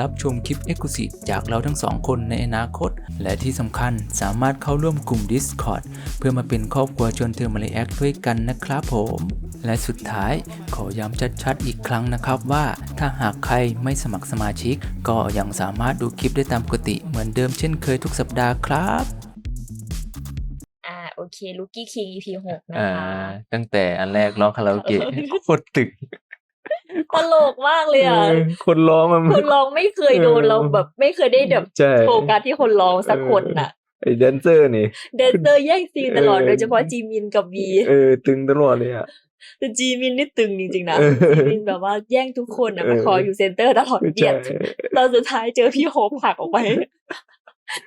รับชมคลิป e x c l u s i v e จากเราทั้งสองคนในอนาคต และที่สำคัญสามารถเข้าร่วมกลุ่ม Discord เพื่อมาเป็นครอบครัวชวนเธอมาเลแอคด้วยกันนะครับผม และสุดท้ายขอย้ำชัดๆอีกครั้งนะครับว่าถ้าหากใครไม่สมัครสมาชิก ก็ยังสามารถดูคลิปได้ตามปกติเหมือนเดิมเช่นเคยทุกสัปดาห์ครับอ่าโอเคลูกี้คิง EP หกนะอ่า คะ ตั้งแต่อันแรกร้องคาราโอเกะโคตรตึก ตลกมากเลยอะคนร้องมันคนร้องไม่เคยโดนเออเราแบบไม่เคยได้แบบใช่โฟกัสที่คนร้องสักคนน่ะไอ้แดนเซอร์นี่เดนเซอร์แย่งซีนตลอดเออโดยเฉพาะจีมินกับวีเออตึงตลอดเลยอะแต่จีมินนี่ตึงจริงๆนะเออจีมินแบบว่าแย่งทุกคนอะเออมาขออยู่เซนเตอร์ตลอดเบียดตอนสุดท้ายเจอพี่โฮปผลักออกไป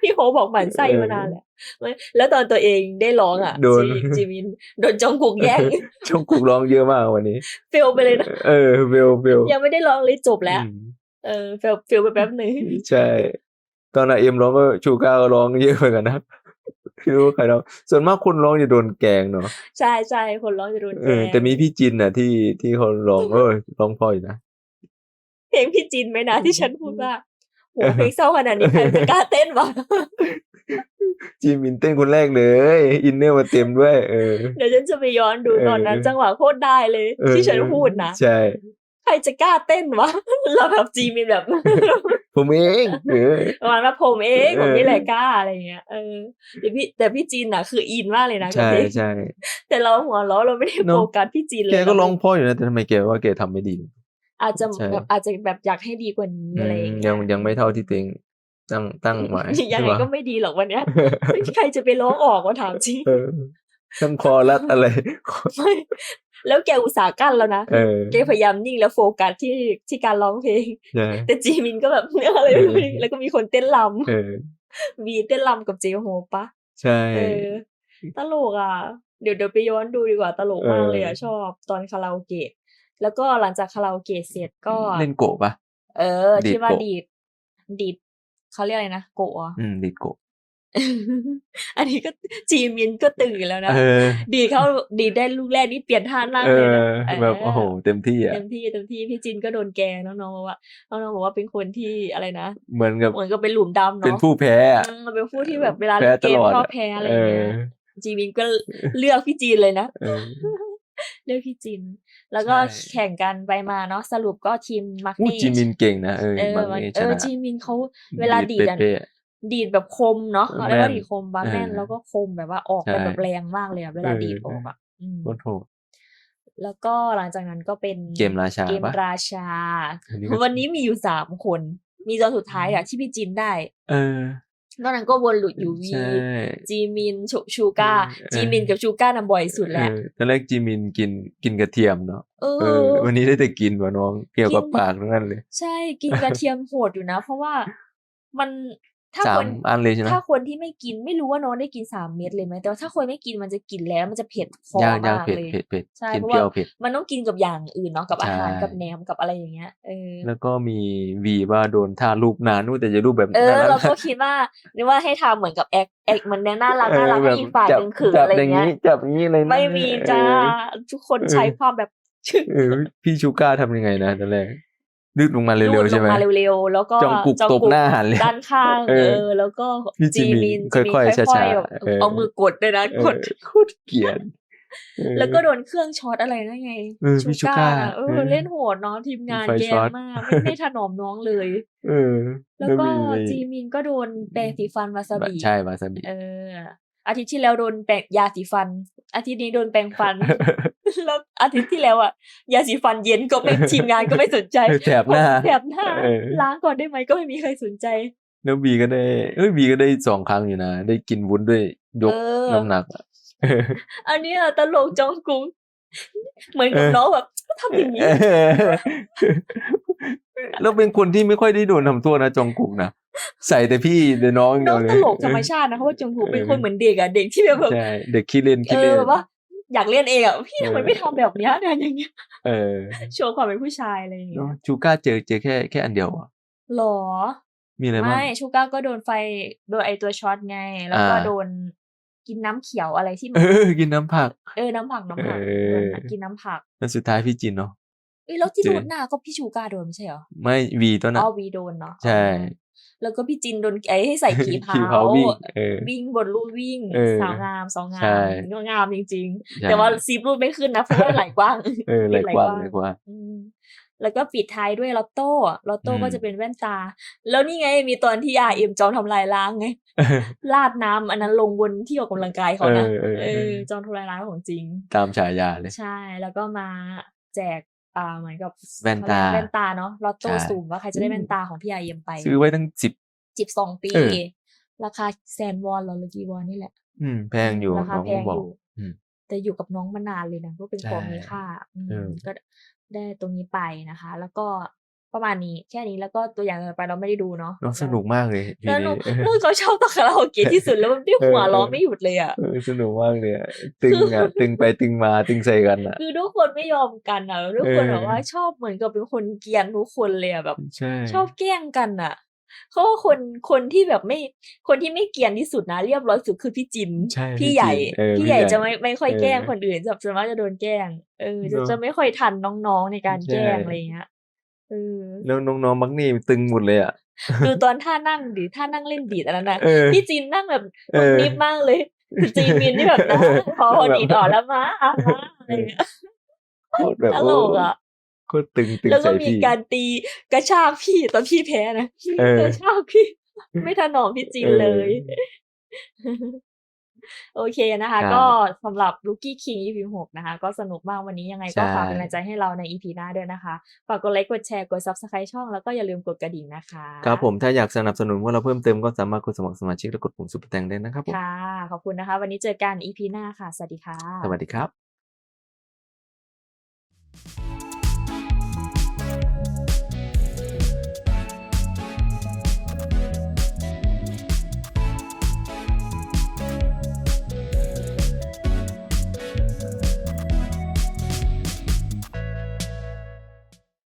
พี่โฮปบอกหมันไส้มานานแหละไม่แล้วตอนตัวเองได้ร้องอะโดนจีจีมินโดนจองกุกแย่งช่องกุกร้องเยอะมากวันนี้เฟลไปเลยนะเออเบลเบลยังไม่ได้ร้องเลยจบแล้วอืมเออเฟลเฟลไปแป๊บหนึ่งใช่ ตอนน่ะเอ็มร้องก็ชูก้าก็ร้องเยอะเหมือนกันนะไม่รู้ว่าใครร้องส่วนมากคนร้องจะโดนแกล้งเนาะใช่ใช่คนร้องจะโดนเอแกล้องแต่มีพี่จินน่ะที่ที่เขาร้องเออร้องพออยู่นะเพลงพี่จินไหมนะที่ฉันพูดว่า โหเพลงเศร้าขนาดนี้ใครจะกล้าเต้นวะจิมินเต้นคนแรกเลย อินเนอร์มาเต็มด้วย เออ เดี๋ยวฉันจะไปย้อนดูเออตอนนั้น จังหวะโคตรได้เลยเออที่ฉันพูดนะ ใช่ ใครจะกล้าเต้นวะ เราแบบจีมินแบบ ผมเองเออประมาณว่าผมเองเออผมนี่แหละกล้าอะไรเงี้ย เออ แต่พี่แต่พี่จินอะ คืออินมากเลยนะกับใช่เพลงใช่แต่เราหัวเราะเราไม่ได้เนอะโฟกัสพี่จินเลยแกก็เาร้องเพ่ออยู่นะแต่ทำไมแกว่าแกทำไม่ดี อาจจะใช่ แบบอาจจะแบบอยากให้ดีกว่านี้อือะไรมอย่างยัเงี้งยยังไม่เท่าที่ตัวเองตั้งตั้งไว้ยังไงใช่ปะก็ไม่ดีหรอกวันเนี้ยไม่มีใครจะไปร้องออกมาถามจริงเออทั้งคอรัดอะไร ไม่แล้วแกอุตส่าห์กั้นแล้วนะเออแกพยายามนิ่งแล้วโฟกัสที่ที่การร้องเพลง ใช่ แต่จีมินก็แบบ อะไรไม่รู้เออ แล้วก็มีคนเต้นรเออำวีเต้นรำกับเจโฮปะใช่ เออ ตลกอะ เดี๋ยวเดี๋ยวไปย้อนดูดีกว่าตลกมากเลยอะ เออ ชอบตอนคาราโอเกะ แล้วก็หลังจากคาราโอเกะเสร็จก็เล่นโกะปะเออดีดที่ว่าโกะดีดดีดเขาเรียกอะไรนะโกะเหรออืมดีดโกะอันนี้ก็จีมินก็ตื่นแล้วนะเออดีดเขาดีดได้ลูกแรกนี่เปลี่ยนท่านั่งเอเลยนะอเออแบบโอ้โหเต็มที่อะเต็มที่เต็มที่พี่จินก็โดนแกน้องๆบอกว่าน้องๆบอกว่าเป็นคนที่อะไรนะเหมือนกับเหมือนกับเป็นหลุมดำเป็นเนาะผู้แพ้อะอืมเป็นผู้ที่แบบเวลาแพ้เล่นเกมตลอดชอบอะแพ้อะไรอย่างเงี้ยเออจีมินก็เลือกพี่จีนเลยนะ เออเลือกพี่จิน แล้วก็ใช่ แข่งกันไปมาเนาะสรุปก็ทีมมาร์กอู้เน่จิมินเก่งนะเออเออมังมันเน่ชเออนะจีมินเขาเวลาดีดอะ เป๊ะ ดีดแบบคมเนาะเออเขาเรียกว่าแม่นดีดคมบาแม่นเออแล้วก็คมแบบว่าออกไปใช่แบบแรงมากเลยอะเวลาเออ ดีดออกอะอืมๆโคตรโหดแล้วก็หลังจากนั้นก็เป็นเกมราชาเกมปะราชา อันนี้ก็วันนี้มีอยู่สามคน มีตอนสุดท้ายอะที่พี่จินได้ เออ นอกนั้นก็วนหลุดอยู่วีใช่จีมินชูชูก้าเออจีมินกับชูก้านำบ่อยสุดแหละเออตอนแรกจิมินกินกินกระเทียมเนาะเอเอออวันนี้ได้แต่กินว่ะน้องเกี่ยวกับกินปากทั้งนั้นเลย ใช่กินกระเทียมโหดอยู่นะ เพราะว่ามัน ถ้าสาคมนอันเลยใช่ไหมถ้าคนที่ไม่กินไม่รู้ว่าน้องได้กินสามเม็ดเลยไหมแต่ว่าถ้าคนไม่กินมันจะกินแล้วมันจะเผ็ดคอยากยากมากเผ็ดเลย เผ็ดเผ็ดใช่กินเพราะเปรี้ยวว่าเผ็ด มันต้องกินกับอย่างอื่นเนาะกับอาหารใช่ กับแหนมกับอะไรอย่างเงี้ยเออแล้วก็มีวีว่าโดนท่ารูปนานนู่นแต่จะรูปแบบเออนั้นเราก็คิดว่านึกว่าให้ทำเหมือนกับแอคแอคมันแนน่ารักเอน่าอรักแบให้บอีกฝ่ายจับหนึ่งขืนจับอะไรอย่างเงี้ย นี้จับอย่างนี้เลยนะไม่มีจ้า เออ ทุกคนเออใช้ความแบบ เออพี่ชูก้าทำยังไงนะตอนแรก ดึกลงมาเร็วลูๆดใช่ไหมลงมาเร็วๆแล้วก็จองกุกตบหน้าหันเลยด้านข้างเอเอออแล้วก็พี่จิจีมินมินค่อยๆจิมินช้าๆค่อยๆแบบเออเอามือกดด้วยนะเออกดโคตรเกลียดเออแล้วก็โดนเครื่องช็อตอะไรนั่นไงเออพี่ชูก้าน่ะเอเอออเล่นโหดเนาะทีมงานไฟแย่ช็อตมากไม่ไม่ถนอมน้องเลยเออ แล้วก็มีจีมินก็โดนแปรงสีฟันวาซาบิใช่วาซาบิเอออาทิตย์ที่แล้วโดนแปรงยาสีฟัน อาทิตย์นี้โดนแปรงฟัน แล้วอาทิตย์ที่แล้วอะยาสีฟันเย็นก็ไม่ทีมงานก็ไม่สนใจแถบหน้าแถบหน้าเออล้างก่อนได้ไหมก็ไม่มีใครสนใจ แล้วบีก็ได้เอ้ยบีก็ได้สองครั้งอยู่นะ ได้กินวุ้นด้วยยกเออน้ำหนักอะอันเนี้ยตลกจองกุงเหมือนกับเออน้องแบบทำอย่างนี้แล้วเป็นคนที่ไม่ค่อยได้โดนทำโทษนะจองกุกนะใส่แต่พี่แต่น้องเดีน้ยอวงเลยตลกธรรมชาตินะเพราะว่าจงหูเป็นเออคนเหมือนเด็กอะเด็กที่แบบใช่เด็กขี้เล่นเอขี้อเล่นแบบว่า อยากเล่นเองอะพี่ทำไมเออไม่ทำแบบเนี้ยเนี่ยอย่างเงี้ยเออโชว์ความเป็นผู้ชายอะไรอย่างเงี้เนอะยชูก้าเจอเจอแค่แค่อันเดียวอะหรอ มีอะไรบ้างไม่ชูก้าก็โดนไฟโดนไอตัวช็อตไง แล้วก็อ่าโดนกินน้ำเขียวอะไรที่มัเอนอกินน้ำผัก เออน้ำผักน้ำผักเออโดนกินน้ำผักแล้วสุดท้ายพี่จินเนาะเอ้ยแล้วที่เจอโดนหน้าก็พี่ชูก้าโดนไม่ใช่เหรอไม่วีตัวนั้นอ๋อวีโดนเนาะใช่อ๋อ แล้วก็พี่จินโดนไอ้ให้ใส่กี่เผาขี่เผาวิ่งเออวิ่งบนลู่วิ่งเออสาวงามสาวงาใช่มก็งามจริงๆใช่แต่ว่าซีบรูดไม่ขึ้นนะเพราะว่าไหลกว้างเออเลยกว่าเลยกว่าอืมแล้วก็ปิดท้ายด้วยลอตโต้ลอตโต้อืมก็จะเป็นแว่นตา แล้วนี่ไงมีตอนที่อาเอ็มจอมทำลายล้างไงลาดน้ำอันนั้นลงบนที่ออกกำลังกายเขานะเออเออเออจอมทำลายล้างของจริง ตามฉายาเลย ใช่ แล้วก็มาแจก อ่าเหมือนกับแว่นตาเขเรียกแว่นตาเนาะลอตโต้ใช่สุ่มว่าใครจะได้แว่นตาของพี่อาเอ็มไป ซื้อไว้ตั้งสิบจิบสองปีเออราคาแสนวอนเหรอหรือกี่วอนนี่แหละ อืม แพงอยู่ราคาน้องแพก็งบออกยู่อืมแต่อยู่กับน้องมานานเลยนะก็เป็นใช่ของมีค่าอืมเออก็ได้ตรงนี้ไปนะคะ แล้วก็ ประมาณนี้แค่นี้แล้วก็ตัวอย่างต่อไปเราไม่ได้ดูเนาะน้องสนุกมากเลยทีแล้วหนูนี้เออลูกเขาชอบตะคาราโอเกะที่สุดแล้วมันได้หัวเออเราะเออไม่หยุดเลยอะเออสนุกมากเลยอะตึงอะตึงไปตึงมาตึงใส่กันอะคือทุกคนไม่ยอมกันอะทุกคนเออแบบว่าชอบเหมือนกับเป็นคนเกรียนทุกคนเลยอะแบบใช่ชอบแกล้งกันอะเขาว่าคนคนที่แบบไม่คนที่ไม่เกรียนที่สุดนะเรียบร้อยสุดคือพี่จินใช่พี่ใหญ่เออพี่ใหญ่จะไม่ไม่ค่อยเออแกล้งคนอื่นจะส่วนมากจะโดนแกล้งเออจะเนอะจะไม่ค่อยทันน้องๆในการแกล้งใช่อะไรอย่างเงี้ย เออ แล้วน้องๆมักนี่ตึงหมดเลยอะ ดูตอนท่านั่งดิท่านั่งเล่นบีดอันนั้นนะเออ พี่จีนนั่งแบบเออ นิบมากเลยคือจีนมินนี่แบบนะพอดีดออกแล้วมาอะมาอะไรอย่างเงี้ยโคตรแบบตโอ้ลกอะ โคตรตึงตึงแล้วก็ใส่มีพี่ การตีกระชากพี่ตอนพี่แพ้นะเออ กระชากพี่ ไม่ถนอมพี่จีนเลย โอเคนะคะครับก็สำหรับ Rookie King EP 6นะคะ ก็สนุกมากวันนี้ยังไงก็ใช่ฝากเป็นกำลังใจให้เราใน EP หน้าด้วยนะคะ ฝากกดไลค์กดแชร์กด Subscribe ช่องแล้วก็อย่าลืมกดกระดิ่งนะคะ ครับผมถ้าอยากสนับสนุนพวกเราเพิ่มเติมก็สามารถกดสมัครสมาชิกและกดปุ่มซุปเปอร์แตงได้นะครับผมค่ะขอบคุณนะคะ วันนี้เจอกัน EP หน้าค่ะสวัสดีค่ะ สวัสดีครับ